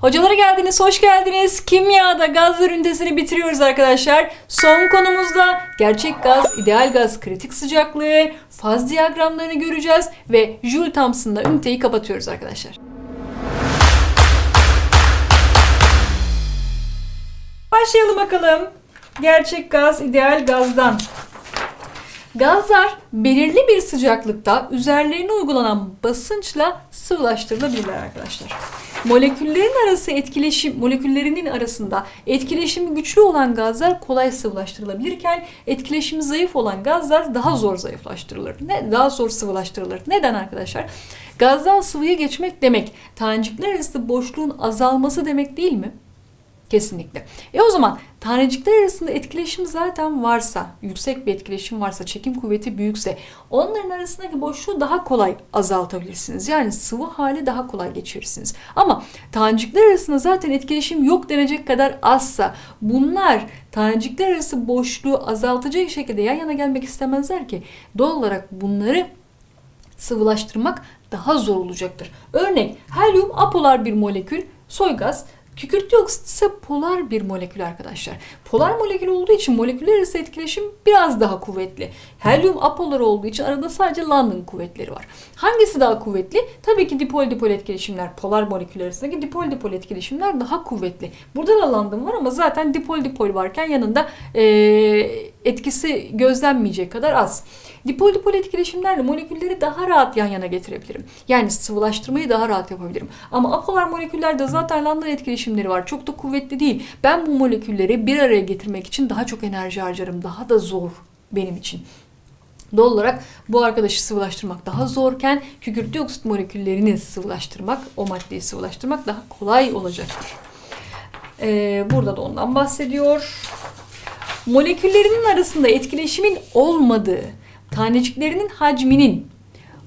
Hocalara geldiniz, hoş geldiniz. Kimyada gazlar ünitesini bitiriyoruz arkadaşlar. Son konumuzda gerçek gaz, ideal gaz, kritik sıcaklığı, faz diyagramlarını göreceğiz ve Joule Thomson'la üniteyi kapatıyoruz arkadaşlar. Başlayalım bakalım. Gerçek gaz, ideal gazdan. Gazlar belirli bir sıcaklıkta üzerlerine uygulanan basınçla sıvılaştırılabilirler arkadaşlar. Moleküllerin arası etkileşim moleküllerinin arasında etkileşimi güçlü olan gazlar kolay sıvılaştırılabilirken etkileşimi zayıf olan gazlar daha zor zayıflaştırılır. Ne daha zor sıvılaştırılır. Neden arkadaşlar? Gazdan sıvıya geçmek demek tanecikler arası boşluğun azalması demek değil mi? Kesinlikle. E o zaman tanecikler arasında etkileşim zaten varsa, yüksek bir etkileşim varsa, çekim kuvveti büyükse onların arasındaki boşluğu daha kolay azaltabilirsiniz. Yani sıvı hali daha kolay geçirirsiniz. Ama tanecikler arasında zaten etkileşim yok denecek kadar azsa bunlar tanecikler arası boşluğu azaltacak şekilde yan yana gelmek istemezler ki doğal olarak bunları sıvılaştırmak daha zor olacaktır. Örnek helyum apolar bir molekül, soy gaz Kükürt dioksit ise polar bir molekül arkadaşlar. Polar molekül olduğu için moleküller arası etkileşim biraz daha kuvvetli. Helyum apolar olduğu için arada sadece London kuvvetleri var. Hangisi daha kuvvetli? Tabii ki dipol dipol etkileşimler, polar moleküller arasındaki dipol dipol etkileşimler daha kuvvetli. Burada da London var ama zaten dipol dipol varken yanında ee, etkisi gözlenmeyecek kadar az. Dipol dipol etkileşimlerle molekülleri daha rahat yan yana getirebilirim. Yani sıvılaştırmayı daha rahat yapabilirim. Ama apolar moleküllerde zaten London etkileşimleri var. Çok da kuvvetli değil. Ben bu molekülleri bir araya getirmek için daha çok enerji harcarım. Daha da zor benim için. Doğal olarak bu arkadaşı sıvılaştırmak daha zorken kükürt dioksit moleküllerini sıvılaştırmak, o maddeyi sıvılaştırmak daha kolay olacaktır. Ee, burada da ondan bahsediyor. Moleküllerinin arasında etkileşimin olmadığı, taneciklerinin hacminin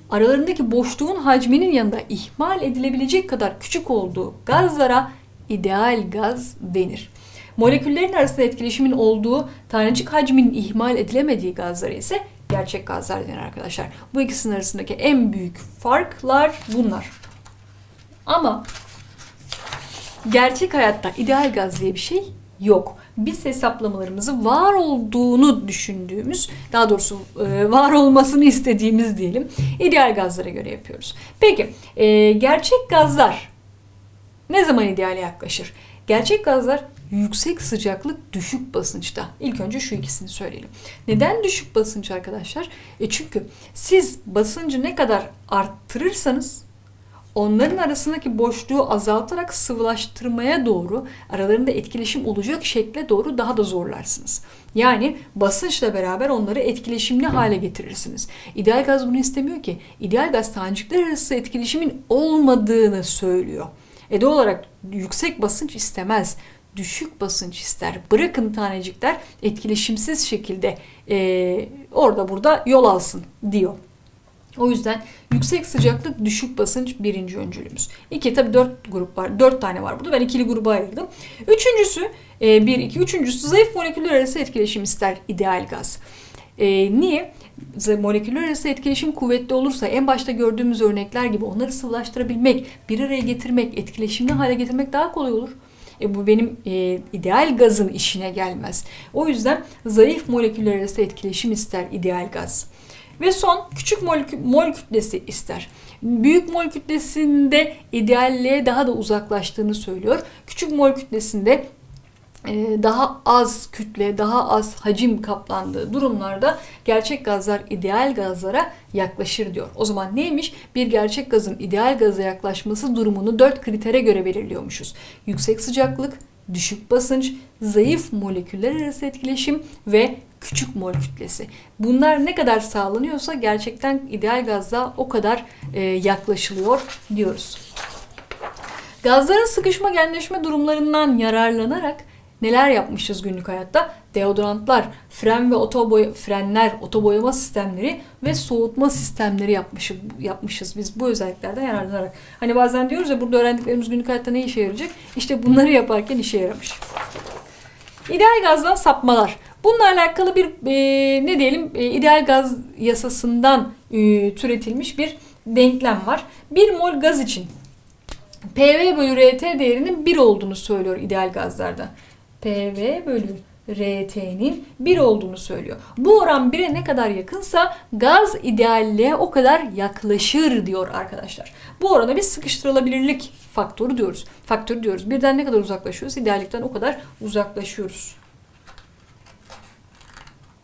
aralarındaki boşluğun hacminin yanında ihmal edilebilecek kadar küçük olduğu gazlara ideal gaz denir. Moleküllerin arasında etkileşimin olduğu tanecik hacminin ihmal edilemediği gazlara ise gerçek gazlar denir arkadaşlar. Bu ikisinin arasındaki en büyük farklar bunlar. Ama gerçek hayatta ideal gaz diye bir şey yok. Biz hesaplamalarımızı var olduğunu düşündüğümüz, daha doğrusu e, var olmasını istediğimiz diyelim, ideal gazlara göre yapıyoruz. Peki, e, gerçek gazlar ne zaman ideale yaklaşır? Gerçek gazlar yüksek sıcaklık düşük basınçta. İlk önce şu ikisini söyleyelim. Neden düşük basınç arkadaşlar? E çünkü siz basıncı ne kadar arttırırsanız onların arasındaki boşluğu azaltarak sıvılaştırmaya doğru aralarında etkileşim olacak şekle doğru daha da zorlarsınız. Yani basınçla beraber onları etkileşimli hale getirirsiniz. İdeal gaz bunu istemiyor ki. İdeal gaz tanecikler arası etkileşimin olmadığını söylüyor. E doğal olarak yüksek basınç istemez. Düşük basınç ister. Bırakın tanecikler etkileşimsiz şekilde e, orada burada yol alsın diyor. O yüzden yüksek sıcaklık, düşük basınç birinci öncülümüz. İki tabi dört grup var. Dört tane var burada. Ben ikili gruba ayırdım. Üçüncüsü, e, bir, iki, üçüncüsü zayıf moleküller arası etkileşim ister ideal gaz. E, niye? moleküller arası etkileşim kuvvetli olursa en başta gördüğümüz örnekler gibi onları sıvılaştırabilmek, bir araya getirmek, etkileşimli hale getirmek daha kolay olur. E bu benim e, ideal gazın işine gelmez. O yüzden zayıf moleküller arası etkileşim ister ideal gaz. Ve son küçük mol, mol kütlesi ister. Büyük mol kütlesinde idealliğe daha da uzaklaştığını söylüyor. Küçük mol kütlesinde daha az kütle, daha az hacim kaplandığı durumlarda gerçek gazlar ideal gazlara yaklaşır diyor. O zaman neymiş? Bir gerçek gazın ideal gaza yaklaşması durumunu dört kritere göre belirliyormuşuz. Yüksek sıcaklık, düşük basınç, zayıf moleküller arası etkileşim ve küçük mol kütlesi. Bunlar ne kadar sağlanıyorsa gerçekten ideal gazda o kadar e, yaklaşılıyor diyoruz. Gazların sıkışma genleşme durumlarından yararlanarak neler yapmışız günlük hayatta? Deodorantlar, fren ve otoboy frenler, otoboyama sistemleri ve soğutma sistemleri yapmışız, yapmışız biz bu özelliklerden yararlanarak. Hani bazen diyoruz ya burada öğrendiklerimiz günlük hayatta ne işe yarayacak? İşte bunları yaparken işe yaramış. İdeal gazdan sapmalar. Bununla alakalı bir e, ne diyelim e, ideal gaz yasasından e, türetilmiş bir denklem var. Bir mol gaz için PV bölü RT değerinin 1 olduğunu söylüyor ideal gazlarda. PV bölü RT'nin 1 olduğunu söylüyor. Bu oran 1'e ne kadar yakınsa gaz idealliğe o kadar yaklaşır diyor arkadaşlar. Bu orana biz sıkıştırılabilirlik faktörü diyoruz. Faktörü diyoruz. Birden ne kadar uzaklaşıyoruz? İdeallikten o kadar uzaklaşıyoruz.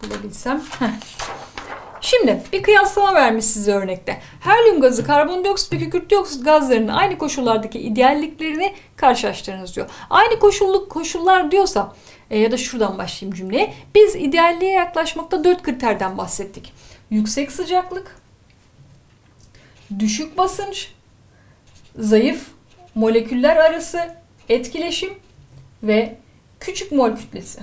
Bulabilsem. Heh. Şimdi bir kıyaslama vermiş size örnekte. Helyum gazı, karbondioksit ve kükürt dioksit gazlarının aynı koşullardaki idealliklerini karşılaştırınız diyor. Aynı koşulluk koşullar diyorsa e, ya da şuradan başlayayım cümleye. Biz idealliğe yaklaşmakta dört kriterden bahsettik. Yüksek sıcaklık, düşük basınç, zayıf moleküller arası etkileşim ve küçük mol kütlesi.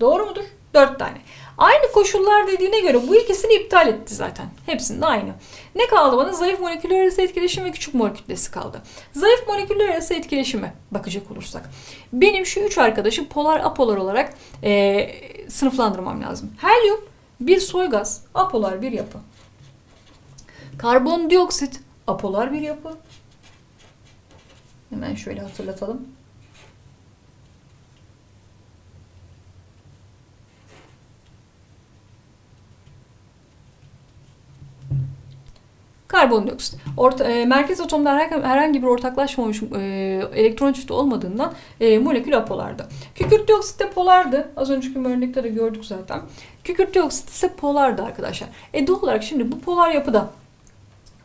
Doğru mudur? Dört tane. Aynı koşullar dediğine göre bu ikisini iptal etti zaten. Hepsinde aynı. Ne kaldı bana? Zayıf moleküller arası etkileşim ve küçük mol kütlesi kaldı. Zayıf moleküller arası etkileşime bakacak olursak. Benim şu üç arkadaşı polar apolar olarak e, sınıflandırmam lazım. Helyum bir soy gaz, apolar bir yapı. Karbondioksit apolar bir yapı. Hemen şöyle hatırlatalım. Karbondioksit. Orta, e, merkez atomda herhangi, herhangi bir ortaklaşmamış e, elektron çifti olmadığından e, molekül apolardı. Kükürt dioksit de polardı. Az önceki örnekte de gördük zaten. Kükürt dioksit ise polardı arkadaşlar. E doğal olarak şimdi bu polar yapıda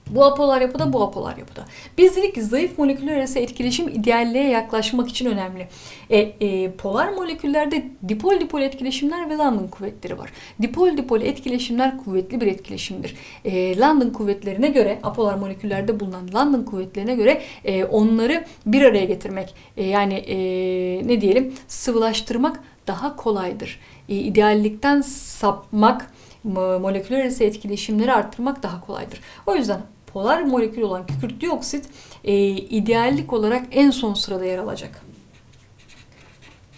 bu apolar yapıda, bu apolar yapıda. Biz dedik ki zayıf moleküller arası etkileşim idealliğe yaklaşmak için önemli. E, e, polar moleküllerde dipol dipol etkileşimler ve London kuvvetleri var. Dipol dipol etkileşimler kuvvetli bir etkileşimdir. E, London kuvvetlerine göre, apolar moleküllerde bulunan London kuvvetlerine göre e, onları bir araya getirmek, e, yani e, ne diyelim sıvılaştırmak daha kolaydır. E, ideallikten sapmak, moleküler arası etkileşimleri arttırmak daha kolaydır. O yüzden polar molekül olan kükürt dioksit e, ideallik olarak en son sırada yer alacak.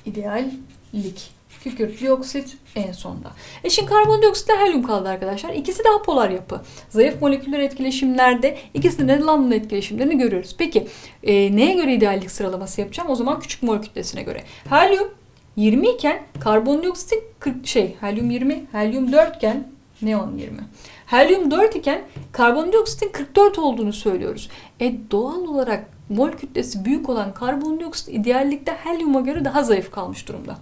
İdeallik. Kükürt dioksit en sonda. E şimdi karbondioksitle helyum kaldı arkadaşlar. İkisi daha polar yapı. Zayıf moleküller etkileşimlerde ikisinde de London etkileşimlerini görüyoruz. Peki e, neye göre ideallik sıralaması yapacağım? O zaman küçük mol kütlesine göre. Helyum 20 iken karbondioksitin 40 şey helyum 20, helyum 4 iken neon 20. Helyum 4 iken karbondioksitin 44 olduğunu söylüyoruz. E doğal olarak mol kütlesi büyük olan karbondioksit ideallikte helyuma göre daha zayıf kalmış durumda.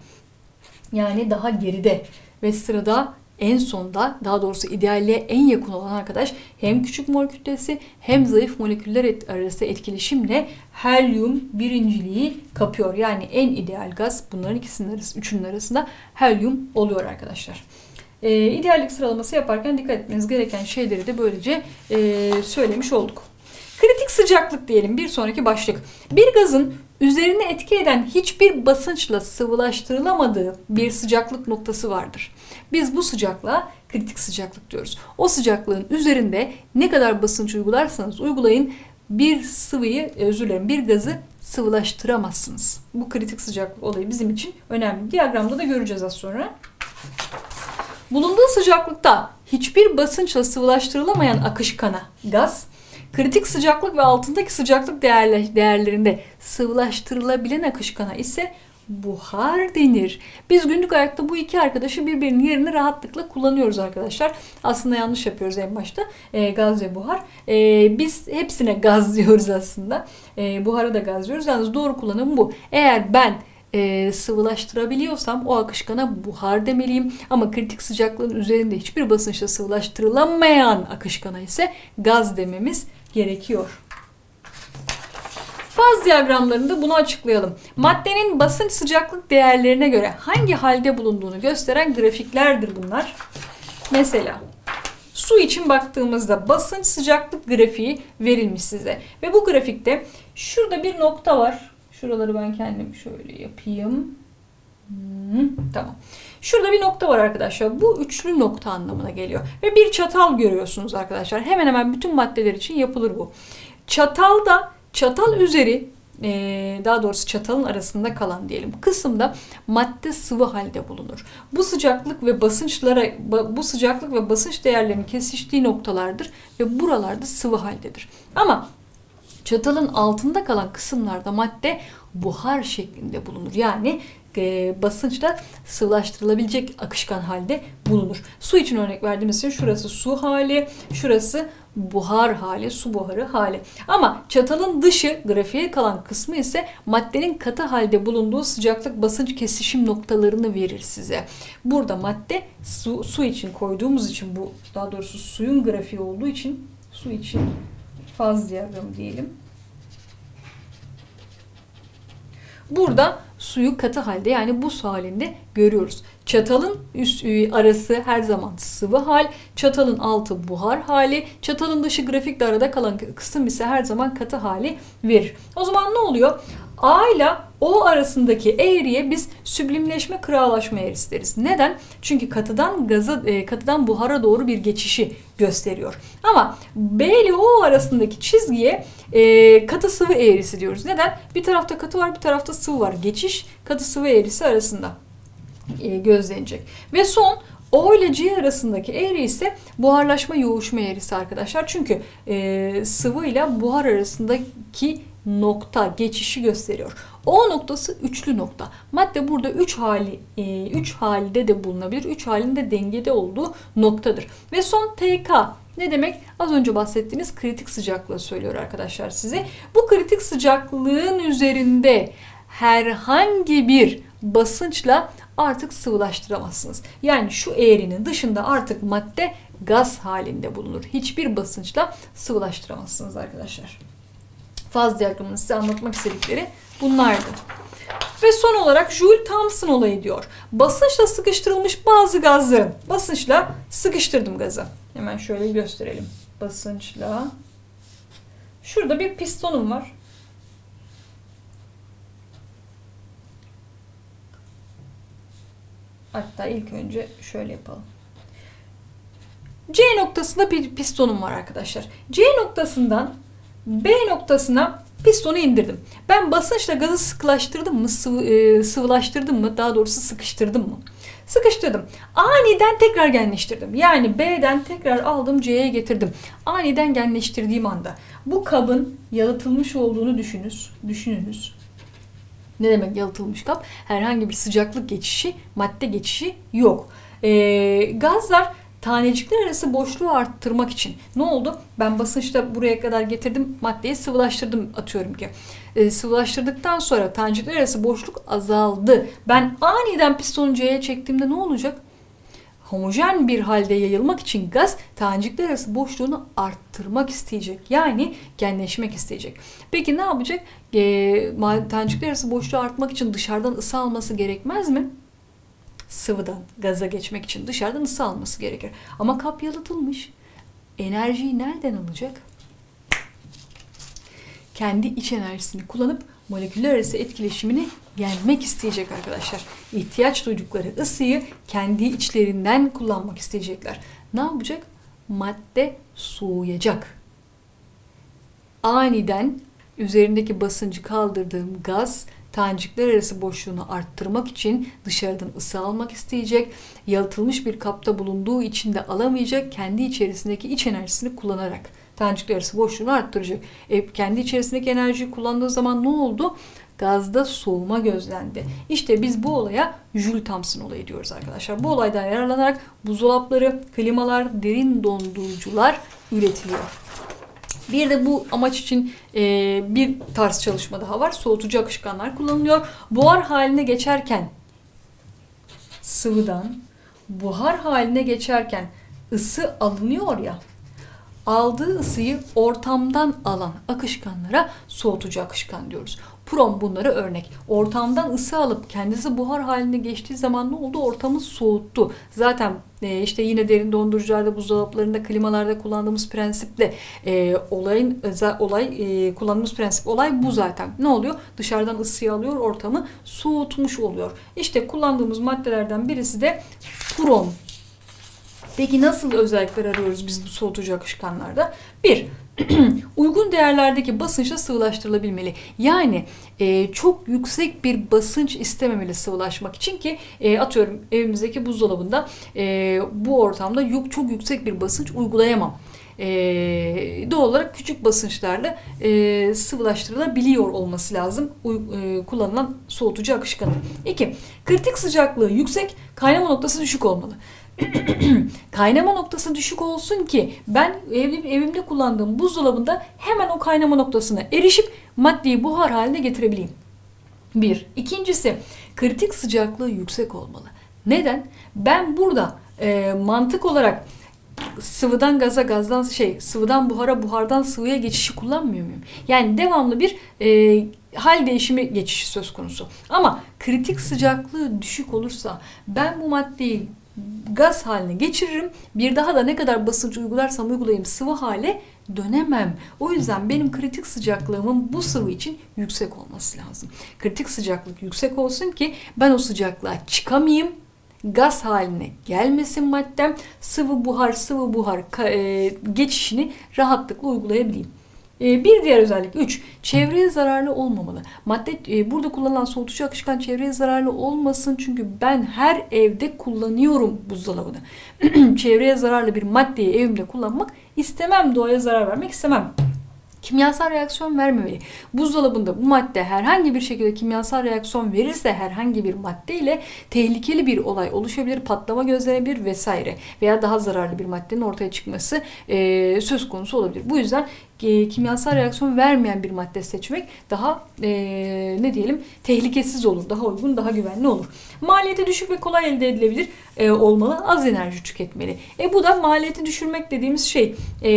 Yani daha geride ve sırada en sonda daha doğrusu idealliğe en yakın olan arkadaş hem küçük mol kütlesi hem zayıf moleküller arası etkileşimle helyum birinciliği kapıyor. Yani en ideal gaz bunların ikisinin arası, üçünün arasında helyum oluyor arkadaşlar. Ee, ideallik sıralaması yaparken dikkat etmeniz gereken şeyleri de böylece e, söylemiş olduk. Kritik sıcaklık diyelim bir sonraki başlık. Bir gazın üzerine etki eden hiçbir basınçla sıvılaştırılamadığı bir sıcaklık noktası vardır. Biz bu sıcaklığa kritik sıcaklık diyoruz. O sıcaklığın üzerinde ne kadar basınç uygularsanız uygulayın bir sıvıyı, e, özür dilerim bir gazı sıvılaştıramazsınız. Bu kritik sıcaklık olayı bizim için önemli. Diyagramda da göreceğiz az sonra. Bulunduğu sıcaklıkta hiçbir basınçla sıvılaştırılamayan akışkana gaz, kritik sıcaklık ve altındaki sıcaklık değerlerinde sıvılaştırılabilen akışkana ise buhar denir. Biz günlük hayatta bu iki arkadaşı birbirinin yerini rahatlıkla kullanıyoruz arkadaşlar. Aslında yanlış yapıyoruz en başta. E, gaz ve buhar. E, biz hepsine gaz diyoruz aslında. E, buharı da gaz diyoruz. Yalnız doğru kullanım bu. Eğer ben e, sıvılaştırabiliyorsam o akışkana buhar demeliyim. Ama kritik sıcaklığın üzerinde hiçbir basınçla sıvılaştırılamayan akışkana ise gaz dememiz gerekiyor. Faz diyagramlarında bunu açıklayalım. Maddenin basınç sıcaklık değerlerine göre hangi halde bulunduğunu gösteren grafiklerdir bunlar. Mesela su için baktığımızda basınç sıcaklık grafiği verilmiş size. Ve bu grafikte şurada bir nokta var. Şuraları ben kendim şöyle yapayım. Hmm, tamam. Şurada bir nokta var arkadaşlar. Bu üçlü nokta anlamına geliyor. Ve bir çatal görüyorsunuz arkadaşlar. Hemen hemen bütün maddeler için yapılır bu. Çatalda çatal üzeri daha doğrusu çatalın arasında kalan diyelim kısımda madde sıvı halde bulunur. Bu sıcaklık ve basınçlara bu sıcaklık ve basınç değerlerinin kesiştiği noktalardır ve buralarda sıvı haldedir. Ama Çatalın altında kalan kısımlarda madde buhar şeklinde bulunur. Yani e, basınçla sıvılaştırılabilecek akışkan halde bulunur. Su için örnek verdiğimiz için şurası su hali, şurası buhar hali, su buharı hali. Ama çatalın dışı grafiğe kalan kısmı ise maddenin katı halde bulunduğu sıcaklık basınç kesişim noktalarını verir size. Burada madde su, su için koyduğumuz için bu daha doğrusu suyun grafiği olduğu için su için faz diyagramı diyelim. Burada suyu katı halde yani buz halinde görüyoruz. Çatalın üst e, arası her zaman sıvı hal, çatalın altı buhar hali, çatalın dışı grafikle arada kalan kısım ise her zaman katı hali verir. O zaman ne oluyor? A ile O arasındaki eğriye biz süblimleşme kıralaşma eğrisi deriz. Neden? Çünkü katıdan gaza, e, katıdan buhara doğru bir geçişi gösteriyor. Ama B ile O arasındaki çizgiye e, katı sıvı eğrisi diyoruz. Neden? Bir tarafta katı var, bir tarafta sıvı var. Geçiş katı sıvı eğrisi arasında e, gözlenecek. Ve son o ile C arasındaki eğri ise buharlaşma yoğuşma eğrisi arkadaşlar. Çünkü sıvı ile buhar arasındaki nokta geçişi gösteriyor. O noktası üçlü nokta. Madde burada üç hali e, üç halde de bulunabilir. Üç halinde dengede olduğu noktadır. Ve son TK ne demek? Az önce bahsettiğimiz kritik sıcaklığı söylüyor arkadaşlar size. Bu kritik sıcaklığın üzerinde herhangi bir basınçla artık sıvılaştıramazsınız. Yani şu eğrinin dışında artık madde gaz halinde bulunur. Hiçbir basınçla sıvılaştıramazsınız arkadaşlar. Faz diyagramını size anlatmak istedikleri bunlardı. Ve son olarak Joule-Thomson olayı diyor. Basınçla sıkıştırılmış bazı gazların. Basınçla sıkıştırdım gazı. Hemen şöyle gösterelim. Basınçla. Şurada bir pistonum var. Hatta ilk önce şöyle yapalım. C noktasında bir pistonum var arkadaşlar. C noktasından B noktasına pistonu indirdim. Ben basınçla gazı sıkılaştırdım mı, sıvı, e, sıvılaştırdım mı, daha doğrusu sıkıştırdım mı? Sıkıştırdım. Aniden tekrar genleştirdim. Yani B'den tekrar aldım C'ye getirdim. Aniden genleştirdiğim anda bu kabın yalıtılmış olduğunu düşününüz. Düşününüz. Ne demek yalıtılmış kap? Herhangi bir sıcaklık geçişi, madde geçişi yok. Ee, gazlar tanecikler arası boşluğu arttırmak için ne oldu? Ben basınçta buraya kadar getirdim maddeyi sıvılaştırdım atıyorum ki. Ee, sıvılaştırdıktan sonra tanecikler arası boşluk azaldı. Ben aniden pistonu C'ye çektiğimde ne olacak? homojen bir halde yayılmak için gaz tanecikler arası boşluğunu arttırmak isteyecek. Yani genleşmek isteyecek. Peki ne yapacak? E, tanecikler arası boşluğu artmak için dışarıdan ısı alması gerekmez mi? Sıvıdan gaza geçmek için dışarıdan ısı alması gerekir. Ama kap yalıtılmış. Enerjiyi nereden alacak? Kendi iç enerjisini kullanıp moleküller arası etkileşimini yenmek isteyecek arkadaşlar. İhtiyaç duydukları ısıyı kendi içlerinden kullanmak isteyecekler. Ne yapacak? Madde soğuyacak. Aniden üzerindeki basıncı kaldırdığım gaz tanecikler arası boşluğunu arttırmak için dışarıdan ısı almak isteyecek. Yalıtılmış bir kapta bulunduğu için de alamayacak. Kendi içerisindeki iç enerjisini kullanarak tanecikler arası boşluğunu arttıracak. E, kendi içerisindeki enerjiyi kullandığı zaman ne oldu? Gazda soğuma gözlendi. İşte biz bu olaya Joule Thomson olayı diyoruz arkadaşlar. Bu olaydan yararlanarak buzdolapları, klimalar, derin dondurucular üretiliyor. Bir de bu amaç için e, bir tarz çalışma daha var. Soğutucu akışkanlar kullanılıyor. Buhar haline geçerken sıvıdan buhar haline geçerken ısı alınıyor ya aldığı ısıyı ortamdan alan akışkanlara soğutucu akışkan diyoruz. Prom bunları örnek. Ortamdan ısı alıp kendisi buhar haline geçtiği zaman ne oldu? Ortamı soğuttu. Zaten e, işte yine derin dondurucularda, buzdolaplarında, klimalarda kullandığımız prensiple e, olayın olay e, kullandığımız prensip olay bu zaten. Ne oluyor? Dışarıdan ısıyı alıyor, ortamı soğutmuş oluyor. İşte kullandığımız maddelerden birisi de prom Peki nasıl özellikler arıyoruz biz bu soğutucu akışkanlarda? Bir, uygun değerlerdeki basınçla sıvılaştırılabilmeli. Yani e, çok yüksek bir basınç istememeli sıvılaşmak için ki e, atıyorum evimizdeki buzdolabında e, bu ortamda yuk, çok yüksek bir basınç uygulayamam. e, doğal olarak küçük basınçlarla e, sıvılaştırılabiliyor olması lazım uy- e, kullanılan soğutucu akışkanın. 2. Kritik sıcaklığı yüksek, kaynama noktası düşük olmalı. kaynama noktası düşük olsun ki ben evim, evimde kullandığım buzdolabında hemen o kaynama noktasına erişip maddeyi buhar haline getirebileyim. Bir. İkincisi kritik sıcaklığı yüksek olmalı. Neden? Ben burada e, mantık olarak sıvıdan gaza, gazdan şey, sıvıdan buhara, buhardan sıvıya geçişi kullanmıyor muyum? Yani devamlı bir e, hal değişimi geçişi söz konusu. Ama kritik sıcaklığı düşük olursa ben bu maddeyi gaz haline geçiririm. Bir daha da ne kadar basınç uygularsam uygulayayım sıvı hale dönemem. O yüzden benim kritik sıcaklığımın bu sıvı için yüksek olması lazım. Kritik sıcaklık yüksek olsun ki ben o sıcaklığa çıkamayayım. Gaz haline gelmesin maddem. Sıvı buhar, sıvı buhar e, geçişini rahatlıkla uygulayabileyim. E, Bir diğer özellik 3. Çevreye zararlı olmamalı. Madde e, burada kullanılan soğutucu akışkan çevreye zararlı olmasın çünkü ben her evde kullanıyorum buzdolabını. çevreye zararlı bir maddeyi evimde kullanmak istemem. Doğaya zarar vermek istemem. Kimyasal reaksiyon vermemeli. Buzdolabında bu madde herhangi bir şekilde kimyasal reaksiyon verirse herhangi bir madde ile tehlikeli bir olay oluşabilir, patlama gözlenebilir vesaire veya daha zararlı bir maddenin ortaya çıkması e, söz konusu olabilir. Bu yüzden e, kimyasal reaksiyon vermeyen bir madde seçmek daha e, ne diyelim tehlikesiz olur, daha uygun, daha güvenli olur. Maliyeti düşük ve kolay elde edilebilir e, olmalı, az enerji tüketmeli. E bu da maliyeti düşürmek dediğimiz şey e,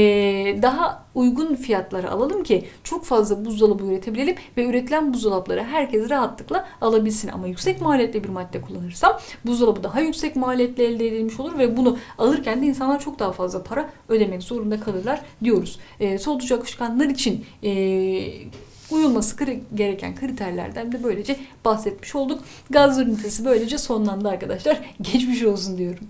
daha uygun fiyatlara alalım ki çok fazla buzdolabı üretebilelim ve üretilen buzdolapları herkes rahatlıkla alabilsin. Ama yüksek maliyetli bir madde kullanırsam buzdolabı daha yüksek maliyetle elde edilmiş olur ve bunu alırken de insanlar çok daha fazla para ödemek zorunda kalırlar diyoruz. E, soğutucu akışkanlar için e, uyulması gereken kriterlerden de böylece bahsetmiş olduk. Gaz ünitesi böylece sonlandı arkadaşlar. Geçmiş olsun diyorum.